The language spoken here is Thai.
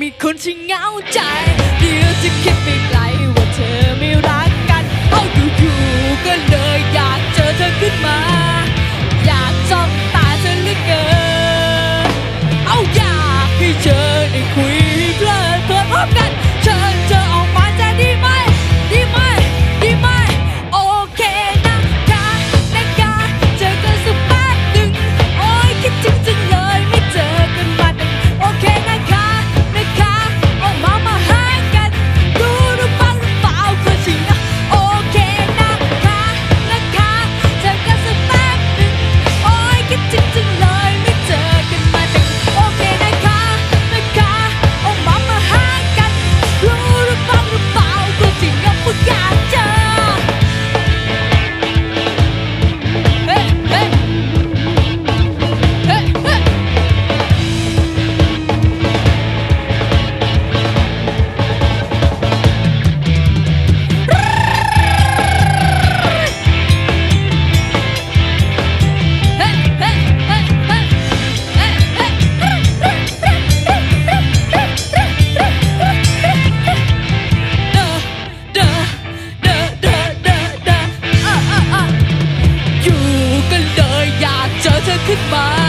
มีคนที่เหงาใจ เดี๋ยวจะคิดไปไกลว่าเธอไม่รักกัน เอาอยู่ๆก็เลยอยากเจอเธอขึ้นมา goodbye.